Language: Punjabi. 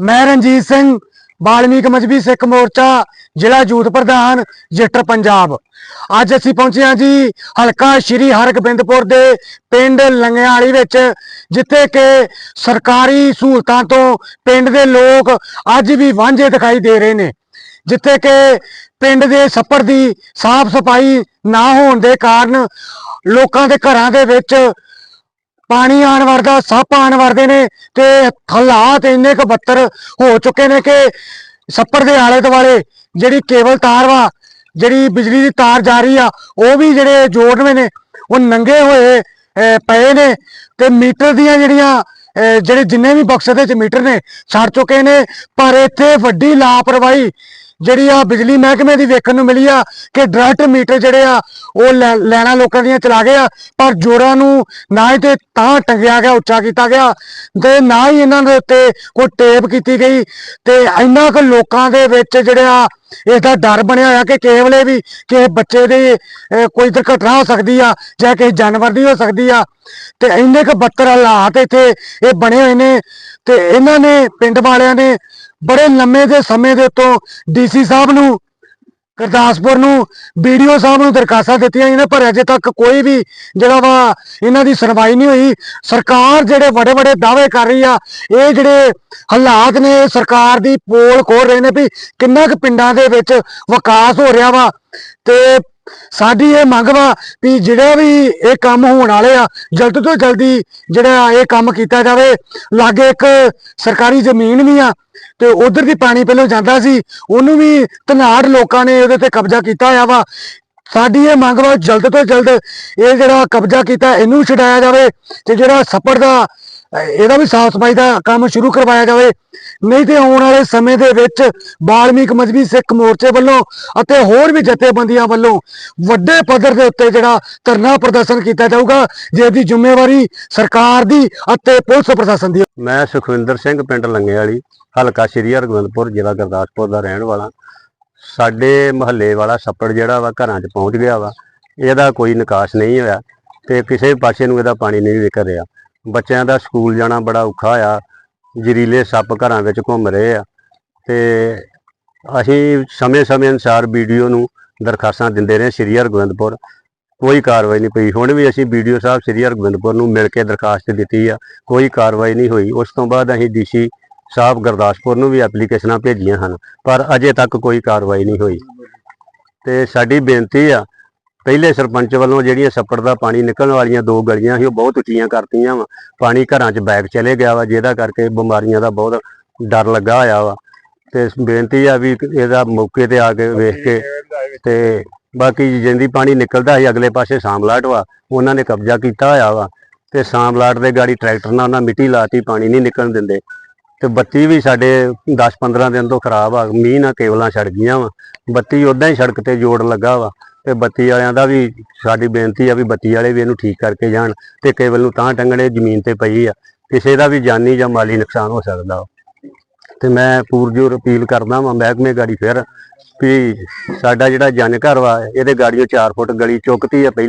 ਮੈਂ ਰਣਜੀਤ ਸਿੰਘ, ਬਾਲਮੀਕ ਮਜਬੀ ਸਿੱਖ ਮੋਰਚਾ, ਜ਼ਿਲ੍ਹਾ ਯੂਥ ਪ੍ਰਧਾਨ ਜੱਟਰ ਪੰਜਾਬ। ਅੱਜ ਅਸੀਂ ਪਹੁੰਚੇ ਹਾਂ ਜੀ ਹਲਕਾ ਸ਼੍ਰੀ ਹਰਗੋਬਿੰਦਪੁਰ ਦੇ ਪਿੰਡ ਲੰਗਿਆਲੀ ਵਿੱਚ, ਜਿੱਥੇ ਕਿ ਸਰਕਾਰੀ ਸਹੂਲਤਾਂ ਤੋਂ ਪਿੰਡ ਦੇ ਲੋਕ ਅੱਜ ਵੀ ਵਾਂਝੇ ਦਿਖਾਈ ਦੇ ਰਹੇ ਨੇ, ਜਿੱਥੇ ਕਿ ਪਿੰਡ ਦੇ ਛੱਪੜ ਦੀ ਸਾਫ਼ ਸਫ਼ਾਈ ਨਾ ਹੋਣ ਦੇ ਕਾਰਨ ਲੋਕਾਂ ਦੇ ਘਰਾਂ ਦੇ ਵਿੱਚ ਪਾਣੀ ਆਣ ਵਰਦਾ ਸੱਪ ਆਣ ਵਰਦੇ ਨੇ ਤੇ ਹਾਲਾਤ ਇੰਨੇ ਕੁ ਬੱਤਰ ਹੋ ਚੁੱਕੇ ਨੇ ਕਿ ਸੱਪਰ ਦੇ ਆਲੇ ਦੁਆਲੇ ਜਿਹੜੀ ਕੇਬਲ ਤਾਰ ਵਾ ਜਿਹੜੀ ਬਿਜਲੀ ਦੀ ਤਾਰ ਜਾ ਰਹੀ ਆ ਉਹ ਵੀ ਜਿਹੜੇ ਜੋੜਵੇਂ ਨੇ ਉਹ ਨੰਗੇ ਹੋਏ ਅਹ, ਪਏ ਨੇ ਤੇ ਮੀਟਰ ਦੀਆਂ ਜਿਹੜੀਆਂ ਅਹ, ਜਿਹੜੇ ਜਿੰਨੇ ਵੀ ਬਕਸੇ ਦੇ ਚ ਮੀਟਰ ਨੇ ਛੱਡ ਚੁੱਕੇ ਨੇ ਪਰ ਇੱਥੇ ਵੱਡੀ ਲਾਪਰਵਾਹੀ ਜਿਹੜੀ ਆ ਬਿਜਲੀ ਮਹਿਕਮੇ ਦੀ ਵੇਖਣ ਨੂੰ ਮਿਲੀ ਆ ਕਿ ਡਾਇਰੈਕਟ ਮੀਟਰ ਜਿਹੜੇ ਆ, ਉਹ ਲੈ- ਲੈਣਾ ਲੋਕਾਂ ਦੀਆਂ ਚਲਾ ਗਏ ਆ, ਪਰ ਜੋੜਾਂ ਨੂੰ ਨਾ ਹੀ ਤੇ ਤਾਂ ਟੰਗਿਆ ਗਿਆ, ਉੱਚਾ ਕੀਤਾ ਗਿਆ ਤੇ ਨਾ ਹੀ ਇਹਨਾਂ ਦੇ ਉੱਤੇ ਕੋਈ ਟੇਪ ਕੀਤੀ ਗਈ ਤੇ ਇੰਨਾ ਕੁ ਲੋਕਾਂ ਦੇ ਵਿੱਚ ਜਿਹੜਾ ਇਸ ਦਾ ਡਰ ਬਣਿਆ ਹੋਇਆ ਕਿ ਕੇਵਲੇ ਵੀ ਕਿਸੇ ਬੱਚੇ ਦੇ ਕੋਈ ਦੁਰਘਟਨਾ ਹੋ ਸਕਦੀ ਆ ਜਾਂ ਕਿਸੇ ਜਾਨਵਰ ਦੀ ਹੋ ਸਕਦੀ ਆ ਤੇ ਇੰਨੇ ਕੁ ਬੱਤਰ ਹਾਲਾਤ ਇੱਥੇ ਇਹ ਬਣੇ ਹੋਏ ਨੇ ਤੇ ਇਹਨਾਂ ਨੇ ਪਿੰਡ ਵਾਲਿਆਂ ਨੇ ਬੜੇ ਲੰਮੇ ਦੇ ਸਮੇਂ ਦੇ ਉੱਤੋਂ ਡੀਸੀ ਸਾਹਿਬ ਨੂੰ, ਗੁਰਦਾਸਪੁਰ ਨੂੰ ਵੀਡੀਓ ਸਾਹਿਬ ਨੂੰ ਦਰਖਾਸਤਾਂ ਦਿੱਤੀਆਂ, ਇਹਨਾਂ ਪਰ ਅਜੇ ਤੱਕ ਕੋਈ ਵੀ ਜਿਹੜਾ ਵਾ ਇਹਨਾਂ ਦੀ ਸੁਣਵਾਈ ਨਹੀਂ ਹੋਈ। ਸਰਕਾਰ ਜਿਹੜੇ ਵੱਡੇ ਵੱਡੇ ਦਾਅਵੇ ਕਰ ਰਹੀ ਆ, ਇਹ ਜਿਹੜੇ ਹਾਲਾਤ ਨੇ ਸਰਕਾਰ ਦੀ ਪੋਲ ਖੋਲ ਰਹੇ ਨੇ ਵੀ ਕਿੰਨਾ ਕੁ ਪਿੰਡਾਂ ਦੇ ਵਿੱਚ ਵਿਕਾਸ ਹੋ ਰਿਹਾ ਵਾ। ਤੇ ਸਾਡੀ ਇਹ ਮੰਗ ਵਾ ਵੀ ਜਿਹੜੇ ਵੀ ਇਹ ਕੰਮ ਹੋਣ ਵਾਲੇ ਆ, ਜਲਦ ਤੋਂ ਜਲਦੀ ਜਿਹੜਾ ਇਹ ਕੰਮ ਕੀਤਾ ਜਾਵੇ। ਲਾਗੇ ਇੱਕ ਸਰਕਾਰੀ ਜ਼ਮੀਨ ਵੀ ਆ, ਤੇ ਉਧਰ ਦੀ ਪਾਣੀ ਪਹਿਲਾਂ ਜਾਂਦਾ ਸੀ, ਉਹਨੂੰ ਵੀ ਧਨਾੜ ਲੋਕਾਂ ਨੇ ਉਹਦੇ ਤੇ ਕਬਜ਼ਾ ਕੀਤਾ ਹੋਇਆ ਵਾ। ਸਾਡੀ ਇਹ ਮੰਗ ਵਾ ਜਲਦ ਤੋਂ ਜਲਦ ਇਹ ਜਿਹੜਾ ਕਬਜ਼ਾ ਕੀਤਾ, ਇਹਨੂੰ ਛਡਾਇਆ ਜਾਵੇ ਤੇ ਜਿਹੜਾ ਸੱਪੜ ਦਾ ਇਹਦਾ ਵੀ ਸਾਫ਼ ਸਫ਼ਾਈ ਦਾ ਕੰਮ ਸ਼ੁਰੂ ਕਰਵਾਇਆ ਜਾਵੇ। ਨਹੀਂ ਤੇ ਆਉਣ ਵਾਲੇ ਸਮੇਂ ਦੇ ਵਿੱਚ ਬਾਲਮੀਕ ਮਜਬੀ ਸਿੱਖ ਮੋਰਚੇ ਵੱਲੋਂ ਅਤੇ ਹੋਰ ਵੀ ਜਥੇਬੰਦੀਆਂ ਵੱਲੋਂ ਵੱਡੇ ਪੱਧਰ ਦੇ ਉੱਤੇ ਜਿਹੜਾ ਧਰਨਾ ਪ੍ਰਦਰਸ਼ਨ ਕੀਤਾ ਜਾਊਗਾ, ਜਿਹਦੀ ਜ਼ਿੰਮੇਵਾਰੀ ਸਰਕਾਰ ਦੀ ਅਤੇ ਪੁਲਿਸ ਪ੍ਰਸ਼ਾਸਨ ਦੀ। ਮੈਂ ਸੁਖਵਿੰਦਰ ਸਿੰਘ, ਪਿੰਡ ਲੰਗੇ ਵਾਲੀ, ਹਲਕਾ ਸ਼੍ਰੀ ਹਰਗੋਬਿੰਦਪੁਰ, ਜ਼ਿਲ੍ਹਾ ਗੁਰਦਾਸਪੁਰ ਦਾ ਰਹਿਣ ਵਾਲਾ। ਸਾਡੇ ਮਹੱਲੇ ਵਾਲਾ ਛੱਪੜ ਜਿਹੜਾ ਵਾ ਘਰਾਂ 'ਚ ਪਹੁੰਚ ਗਿਆ ਵਾ, ਇਹਦਾ ਕੋਈ ਨਿਕਾਸ ਨਹੀਂ ਹੋਇਆ ਤੇ ਕਿਸੇ ਪਾਸੇ ਨੂੰ ਇਹਦਾ ਪਾਣੀ ਨਹੀਂ ਵਿਕ ਰਿਹਾ। ਬੱਚਿਆਂ ਦਾ ਸਕੂਲ ਜਾਣਾ ਬੜਾ ਔਖਾ ਆ। ਜ਼ਰੀਲੇ ਸੱਪ ਘਰਾਂ ਵਿੱਚ ਘੁੰਮ ਰਹੇ ਆ। ਤੇ ਅਸੀਂ ਸਮੇਂ-ਸਮੇਂ ਅਨੁਸਾਰ ਵੀਡੀਓ ਨੂੰ ਦਰਖਾਸਤਾਂ ਦਿੰਦੇ ਰਹੇ ਸ਼੍ਰੀ ਹਰਗੋਬਿੰਦਪੁਰ। ਕੋਈ ਕਾਰਵਾਈ ਨਹੀਂ ਪਈ। ਹੁਣ ਵੀ ਅਸੀਂ ਵੀਡੀਓ ਸਾਹਿਬ ਸ਼੍ਰੀ ਹਰਗੋਬਿੰਦਪੁਰ ਨੂੰ ਮਿਲ ਕੇ ਦਰਖਾਸਤ ਦਿੱਤੀ ਆ। ਕੋਈ ਕਾਰਵਾਈ ਨਹੀਂ ਹੋਈ। ਉਸ ਤੋਂ ਬਾਅਦ ਅਸੀਂ ਡੀਸੀ ਸਾਹਿਬ ਗੁਰਦਾਸਪੁਰ ਨੂੰ ਵੀ ਐਪਲੀਕੇਸ਼ਨਾਂ ਭੇਜੀਆਂ ਹਨ। ਪਰ ਅਜੇ ਤੱਕ ਕੋਈ ਕਾਰਵਾਈ ਨਹੀਂ ਹੋਈ। ਤੇ ਸਾਡੀ ਬੇਨਤੀ ਆ ਪਹਿਲੇ ਸਰਪੰਚ ਵੱਲੋਂ ਜਿਹੜੀਆਂ ਛੱਪੜ ਦਾ ਪਾਣੀ ਨਿਕਲਣ ਵਾਲੀਆਂ ਦੋ ਗਲੀਆਂ ਸੀ, ਉਹ ਬਹੁਤ ਉੱਚੀਆਂ ਕਰਤੀਆਂ ਵਾ। ਪਾਣੀ ਘਰਾਂ 'ਚ ਬੈਗ ਚਲੇ ਗਿਆ ਵਾ, ਜਿਹਦਾ ਕਰਕੇ ਬਿਮਾਰੀਆਂ ਦਾ ਬਹੁਤ ਡਰ ਲੱਗਾ ਹੋਇਆ ਵਾ। ਤੇ ਬੇਨਤੀ ਆ ਵੀ ਇਹਦਾ ਮੌਕੇ ਤੇ ਆ ਕੇ ਵੇਖ ਕੇ ਤੇ ਬਾਕੀ ਜਿੰਦੀ ਪਾਣੀ ਨਿਕਲਦਾ ਸੀ, ਅਗਲੇ ਪਾਸੇ ਸਾਮਲਾਟ ਵਾ, ਉਹਨਾਂ ਨੇ ਕਬਜ਼ਾ ਕੀਤਾ ਹੋਇਆ ਵਾ। ਤੇ ਸਾਮਲਾਟ ਦੇ ਗਾੜੀ ਟਰੈਕਟਰ ਨਾਲ ਉਹਨਾਂ ਮਿੱਟੀ ਲਾਤੀ, ਪਾਣੀ ਨਹੀਂ ਨਿਕਲਣ ਦਿੰਦੇ। ਤੇ ਬੱਤੀ ਵੀ ਸਾਡੇ 10-15 ਦਿਨ ਤੋਂ ਖਰਾਬ ਆ, ਮੀਂਹ ਨਾਲ ਕੇਵਲਾਂ ਛੜ ਗਈਆਂ ਵਾ। ਬੱਤੀ ਉਦਾਂ ਹੀ ਸੜਕ ਤੇ ਜੋੜ ਲੱਗਾ ਵਾ। ਤੇ ਬੱਤੀ ਵਾਲਿਆਂ ਦਾ ਵੀ ਸਾਡੀ ਬੇਨਤੀ ਆ ਵੀ ਬੱਤੀ ਵਾਲੇ ਵੀ ਇਹਨੂੰ ਠੀਕ ਕਰਕੇ ਜਾਣ ਤੇ ਕੇਬਲ ਨੂੰ ਤਾਂ ਟੰਗਣੇ ਜ਼ਮੀਨ ਤੇ ਪਈ ਆ। ਕਿਸੇ ਦਾ ਵੀ ਜਾਨੀ ਜਾਂ ਮਾਲੀ ਨੁਕਸਾਨ ਹੋ ਸਕਦਾ। ਤੇ ਮੈਂ ਪੂਰਜੋਰ ਅਪੀਲ ਕਰਦਾ ਵਾਂ, ਮਹਿਕਮੇ ਗਾੜੀ ਫਿਰ ਵੀ ਸਾਡਾ ਜਿਹੜਾ ਜਨ ਘਰ ਵਾ, ਇਹਦੇ ਗਾੜੀਓ 4 ਫੁੱਟ ਗਲੀ ਚੁੱਕਤੀ ਆ, ਪਹਿਲਾਂ